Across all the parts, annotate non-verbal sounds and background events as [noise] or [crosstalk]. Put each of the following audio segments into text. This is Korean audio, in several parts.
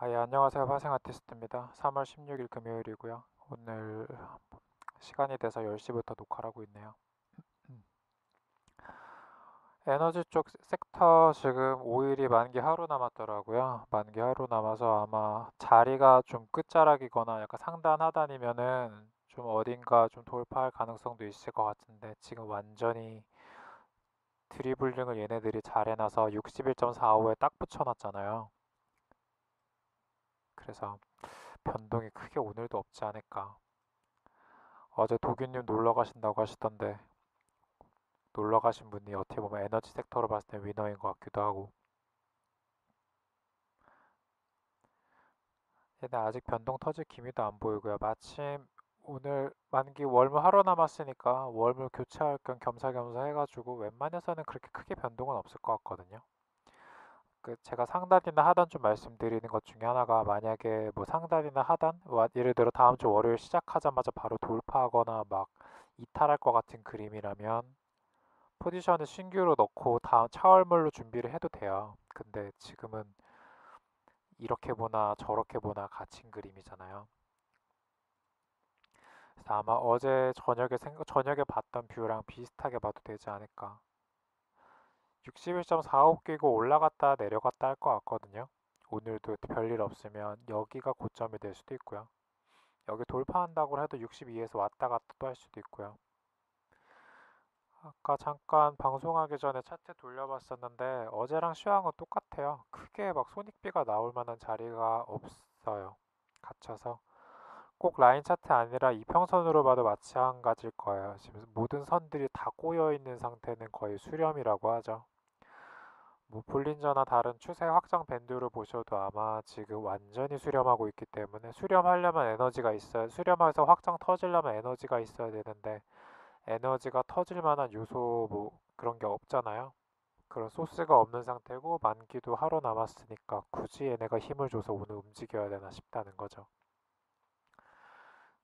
아, 예, 안녕하세요. 화생 아티스트입니다. 3월 16일 금요일이고요. 오늘 시간이 돼서 10시부터 녹화를 하고 있네요. [clears throat] 에너지 쪽 섹터 지금 5일이 만기 하루 남았더라고요. 만기 하루 남아서 아마 자리가 좀 끝자락이거나 약간 상단 하단이면은 좀 어딘가 좀 돌파할 가능성도 있을 것 같은데 지금 완전히 드리블링을 얘네들이 잘 해놔서 61.45에 딱 붙여놨잖아요. 그래서 변동이 크게 오늘도 없지 않을까. 어제 도균님 놀러 가신다고 하시던데 놀러 가신 분이 어떻게 보면 에너지 섹터로 봤을 때 위너인 것 같기도 하고. 얘네 아직 변동 터질 기미도 안 보이고요. 마침 오늘 만기 월물 하루 남았으니까 월물 교체할 겸 겸사겸사 해가지고 웬만해서는 그렇게 크게 변동은 없을 것 같거든요. 그 제가 상단이나 하단 좀 말씀드리는 것 중에 하나가 만약에 뭐 상단이나 하단 예를 들어 다음 주 월요일 시작하자마자 바로 돌파하거나 막 이탈할 것 같은 그림이라면 포지션을 신규로 넣고 다음 차월물로 준비를 해도 돼요. 근데 지금은 이렇게 보나 저렇게 보나 갇힌 그림이잖아요. 그래서 아마 어제 저녁에 생각, 저녁에 봤던 뷰랑 비슷하게 봐도 되지 않을까. 61.45 끼고 올라갔다 내려갔다 할 것 같거든요. 오늘도 별일 없으면 여기가 고점이 될 수도 있고요. 여기 돌파한다고 해도 62에서 왔다 갔다 또 할 수도 있고요. 아까 잠깐 방송하기 전에 차트 돌려봤었는데 어제랑 시황은 똑같아요. 크게 막 손익비가 나올 만한 자리가 없어요. 갇혀서 꼭 라인 차트 아니라 이평선으로 봐도 마찬가지일 거예요. 지금 모든 선들이 다 꼬여 있는 상태는 거의 수렴이라고 하죠. 뭐 볼린저나 다른 추세 확장 밴드를 보셔도 아마 지금 완전히 수렴하고 있기 때문에 수렴하려면 에너지가 있어야 수렴해서 확장 터지려면 에너지가 있어야 되는데 에너지가 터질 만한 요소 뭐 그런 게 없잖아요. 그런 소스가 없는 상태고 만기도 하루 남았으니까 굳이 얘네가 힘을 줘서 오늘 움직여야 되나 싶다는 거죠.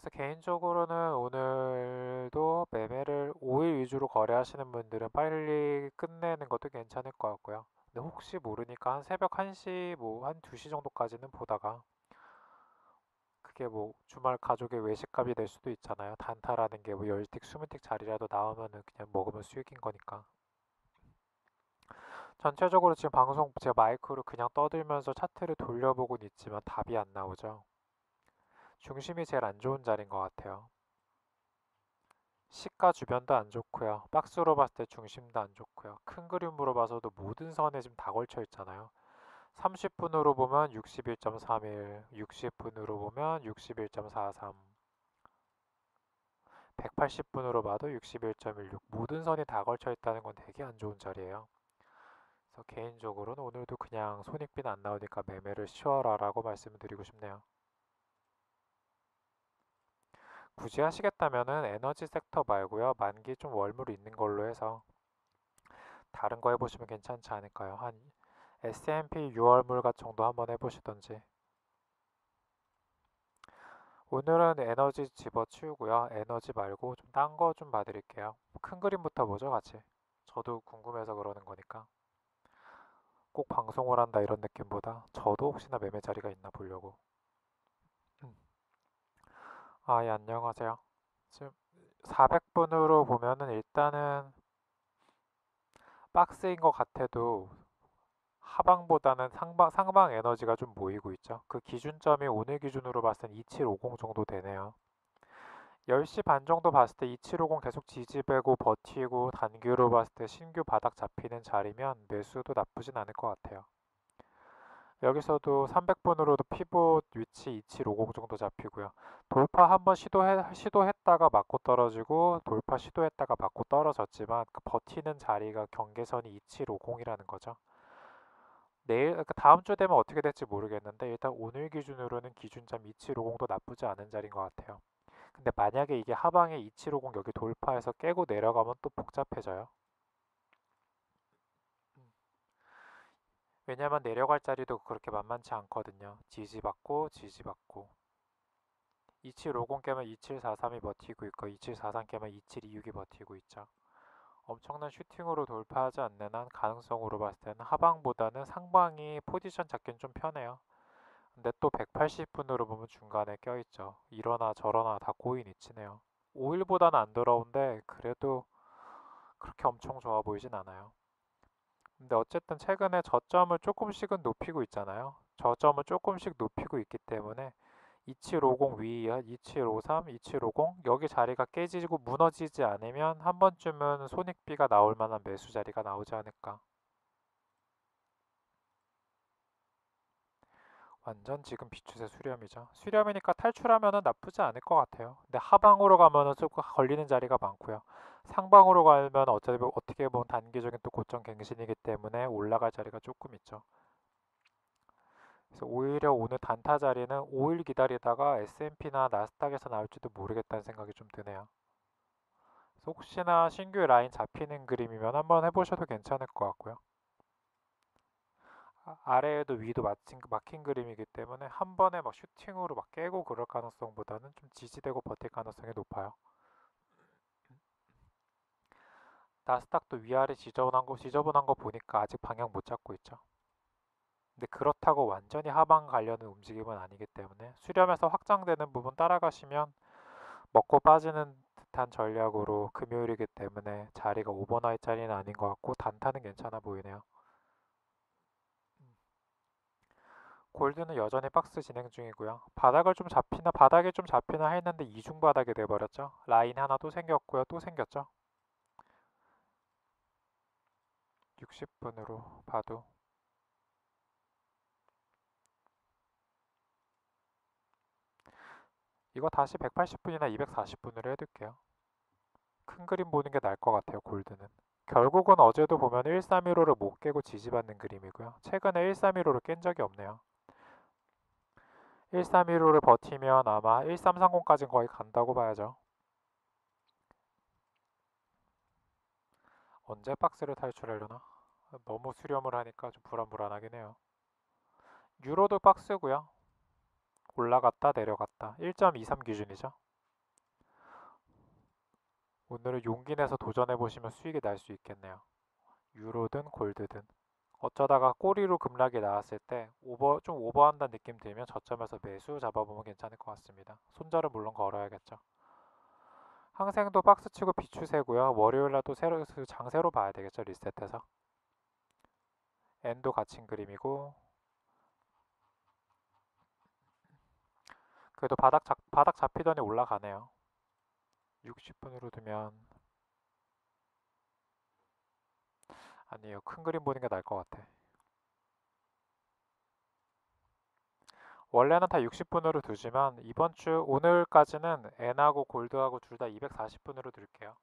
그래서 개인적으로는 오늘도 매매를 5일 위주로 거래하시는 분들은 빨리 끝내는 것도 괜찮을 것 같고요. 근데 혹시 모르니까 한 새벽 1시, 뭐 한 2시 정도까지는 보다가 그게 뭐 주말 가족의 외식값이 될 수도 있잖아요. 단타라는 게 뭐 10틱, 20틱 자리라도 나오면은 그냥 먹으면 수익인 거니까. 전체적으로 지금 방송 제 마이크로 그냥 떠들면서 차트를 돌려보곤 있지만 답이 안 나오죠. 중심이 제일 안 좋은 자리인 것 같아요. 시가 주변도 안 좋고요. 박스로 봤을 때 중심도 안 좋고요. 큰 그림으로 봐서도 모든 선에 지금 다 걸쳐 있잖아요. 30분으로 보면 61.31, 60분으로 보면 61.43, 180분으로 봐도 61.16 모든 선이 다 걸쳐 있다는 건 되게 안 좋은 자리예요. 그래서 개인적으로는 오늘도 그냥 손익빈 안 나오니까 매매를 쉬어라 라고 말씀을 드리고 싶네요. 굳이 하시겠다면은 에너지 섹터 말고요. 만기 좀 월물 있는 걸로 해서 다른 거 해보시면 괜찮지 않을까요? 한 S&P 6월 물가 정도 한번 해보시던지 오늘은 에너지 집어치우고요. 에너지 말고 좀 딴 거 좀 봐드릴게요. 큰 그림부터 보죠, 같이. 저도 궁금해서 그러는 거니까. 꼭 방송을 한다 이런 느낌보다 저도 혹시나 매매 자리가 있나 보려고. 아, 예, 안녕하세요. 지금 400분으로 보면은 일단은 박스인 것 같아도 하방보다는 상방, 상방 에너지가 좀 모이고 있죠. 그 기준점이 오늘 기준으로 봤을 땐 2750 정도 되네요. 10시 반 정도 봤을 때 2750 계속 지지배고 버티고 단기로 봤을 때 신규 바닥 잡히는 자리면 매수도 나쁘진 않을 것 같아요. 여기서도 300분으로도 피봇 위치 2750 정도 잡히고요. 돌파 한번 시도해, 시도했다가 맞고 떨어지고 돌파 시도했다가 맞고 떨어졌지만 그 버티는 자리가 경계선이 2750이라는 거죠. 내일 그러니까 다음 주 되면 어떻게 될지 모르겠는데 일단 오늘 기준으로는 기준점 2750도 나쁘지 않은 자리인 것 같아요. 근데 만약에 이게 하방에 2750 여기 돌파해서 깨고 내려가면 또 복잡해져요. 왜냐면 내려갈 자리도 그렇게 만만치 않거든요. 지지받고 지지받고 2750 깨면 2743이 버티고 있고 2743 깨면 2726이 버티고 있죠. 엄청난 슈팅으로 돌파하지 않는 한 가능성으로 봤을 때는 하방보다는 상방이 포지션 잡기는 좀 편해요. 근데 또 180분으로 보면 중간에 껴있죠. 이러나 저러나 다 고인 이치네요. 5일보다는 안 더러운데 그래도 그렇게 엄청 좋아 보이진 않아요. 근데 어쨌든 최근에 저점을 조금씩은 높이고 있잖아요. 저점을 조금씩 높이고 있기 때문에 2750 위에 2753, 2750 여기 자리가 깨지고 무너지지 않으면 한 번쯤은 손익비가 나올 만한 매수 자리가 나오지 않을까. 완전 지금 비추세 수렴이죠. 수렴이니까 탈출하면은 나쁘지 않을 것 같아요. 근데 하방으로 가면은 조금 걸리는 자리가 많고요. 상방으로 가면 어차피 어떻게 보면 단기적인 또 고점 갱신이기 때문에 올라갈 자리가 조금 있죠. 그래서 오히려 오늘 단타 자리는 5일 기다리다가 S&P나 나스닥에서 나올지도 모르겠다는 생각이 좀 드네요. 혹시나 신규 라인 잡히는 그림이면 한번 해보셔도 괜찮을 것 같고요. 아, 아래에도 위도 막힌, 막힌 그림이기 때문에 한 번에 막 슈팅으로 막 깨고 그럴 가능성보다는 좀 지지되고 버틸 가능성이 높아요. 나스닥도 위아래 지저분한 거, 지저분한 거 보니까 아직 방향 못 잡고 있죠. 근데 그렇다고 완전히 하방 가려는 움직임은 아니기 때문에 수렴에서 확장되는 부분 따라가시면 먹고 빠지는 듯한 전략으로 금요일이기 때문에 자리가 오버나잇 자리는 아닌 것 같고 단타는 괜찮아 보이네요. 골드는 여전히 박스 진행 중이고요. 바닥을 좀 잡히나 바닥에 좀 잡히나 했는데 이중 바닥이 돼버렸죠. 라인 하나 또 생겼고요. 또 생겼죠. 60분으로 봐도 이거 다시 180분이나 240분으로 해둘게요. 큰 그림 보는 게 나을 것 같아요, 골드는. 결국은 어제도 보면 1315를 못 깨고 지지받는 그림이고요. 최근에 1315를 깬 적이 없네요. 1315를 버티면 아마 1330까지는 거의 간다고 봐야죠. 언제 박스를 탈출하려나? 너무 수렴을 하니까 좀 불안불안하긴 해요. 유로도 박스고요. 올라갔다 내려갔다 1.23 기준이죠. 오늘은 용기 내서 도전해 보시면 수익이 날 수 있겠네요. 유로든 골드든 어쩌다가 꼬리로 급락이 나왔을 때 오버 좀 오버한다는 느낌 들면 저점에서 매수 잡아보면 괜찮을 것 같습니다. 손절은 물론 걸어야겠죠. 항생도 박스치고 비추세고요. 월요일날도 새로 장세로 봐야 되겠죠. 리셋해서. 엔도 갇힌 그림이고 그래도 바닥, 잡, 바닥 잡히더니 올라가네요. 60분으로 두면 아니에요. 큰 그림 보는 게 나을 것 같아. 원래는 다 60분으로 두지만 이번 주 오늘까지는 N하고 골드하고 둘 다 240분으로 둘게요.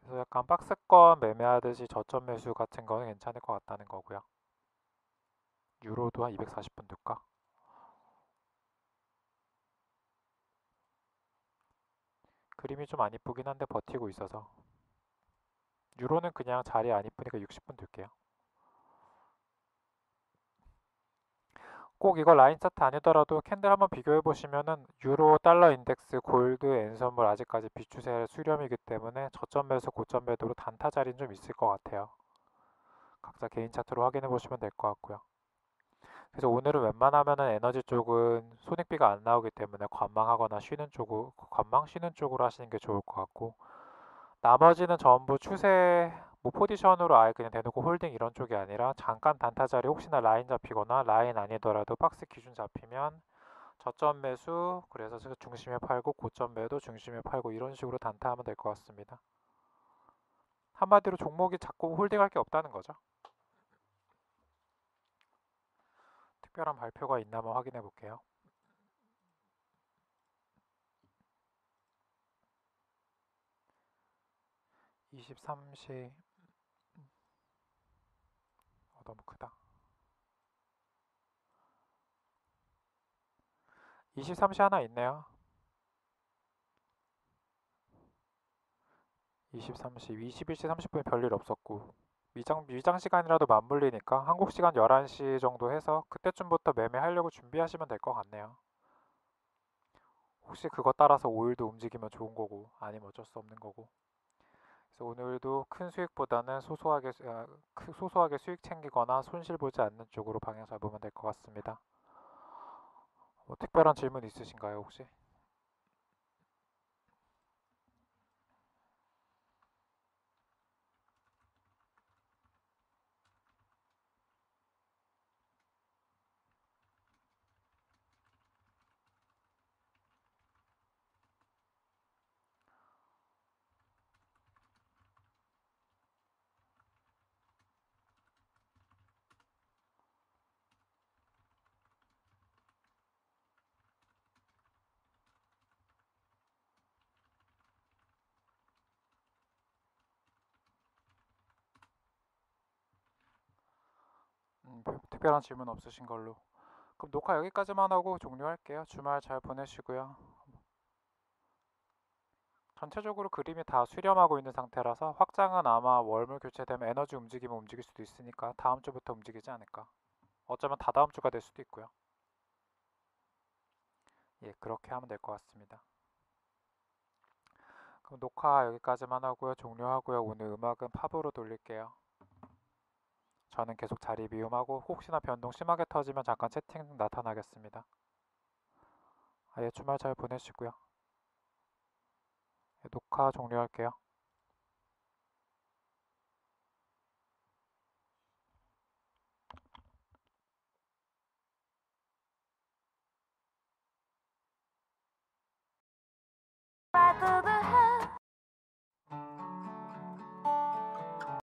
그래서 약간 박스권 매매하듯이 저점 매수 같은 거는 괜찮을 것 같다는 거고요. 유로도 한 240분 둘까? 그림이 좀 안 이쁘긴 한데 버티고 있어서 유로는 그냥 자리 안 이쁘니까 60분 둘게요. 꼭 이거 라인 차트 아니더라도 캔들 한번 비교해 보시면은 유로 달러 인덱스 골드 엔선물 아직까지 비추세 수렴이기 때문에 저점 매수 고점 매도로 단타 자리는 좀 있을 것 같아요. 각자 개인 차트로 확인해 보시면 될 것 같고요. 그래서 오늘은 웬만하면은 에너지 쪽은 손익비가 안 나오기 때문에 관망하거나 쉬는 쪽으로 관망 쉬는 쪽으로 하시는 게 좋을 것 같고 나머지는 전부 추세 뭐 포지션으로 아예 그냥 대놓고 홀딩 이런 쪽이 아니라 잠깐 단타 자리 혹시나 라인 잡히거나 라인 아니더라도 박스 기준 잡히면 저점 매수 그래서 중심에 팔고 고점 매도 중심에 팔고 이런 식으로 단타하면 될 것 같습니다. 한마디로 종목이 자꾸 홀딩할 게 없다는 거죠. 특별한 발표가 있나 한번 확인해 볼게요. (23시) 어, 너무 크다 23시 하나 있네요 23시 21시 30분에 별일 없었고 위장, 위장 시간이라도 맞물리니까 한국 시간 11시 정도 해서 그때쯤부터 매매하려고 준비하시면 될 것 같네요. 혹시 그거 따라서 5일도 움직이면 좋은 거고 아니면 어쩔 수 없는 거고. 그래서 오늘도 큰 수익보다는 소소하게 수- 아, 크- 소소하게 수익 챙기거나 손실 보지 않는 쪽으로 방향 잡으면 될 것 같습니다. 뭐 특별한 질문 있으신가요, 혹시? 음, 별- 특별한 질문 없으신 걸로. 그럼 녹화 여기까지만 하고 종료할게요. 주말 잘 보내시고요. 전체적으로 그림이 다 수렴하고 있는 상태라서 확장은 아마 월물 교체되면 에너지 움직이면 움직일 수도 있으니까 다음 주부터 움직이지 않을까. 어쩌면 다다음 주가 될 수도 있고요. 예, 그렇게 하면 될 것 같습니다. 그럼 녹화 여기까지만 하고요. 종료하고요. 오늘 음악은 팝으로 돌릴게요. 저는 계속 자리 미움하고 혹시나 변동 심하게 터지면 잠깐 채팅 나타나겠습니다. 아예 주말 잘 보내시고요. 예, 녹화 종료할게요. 두부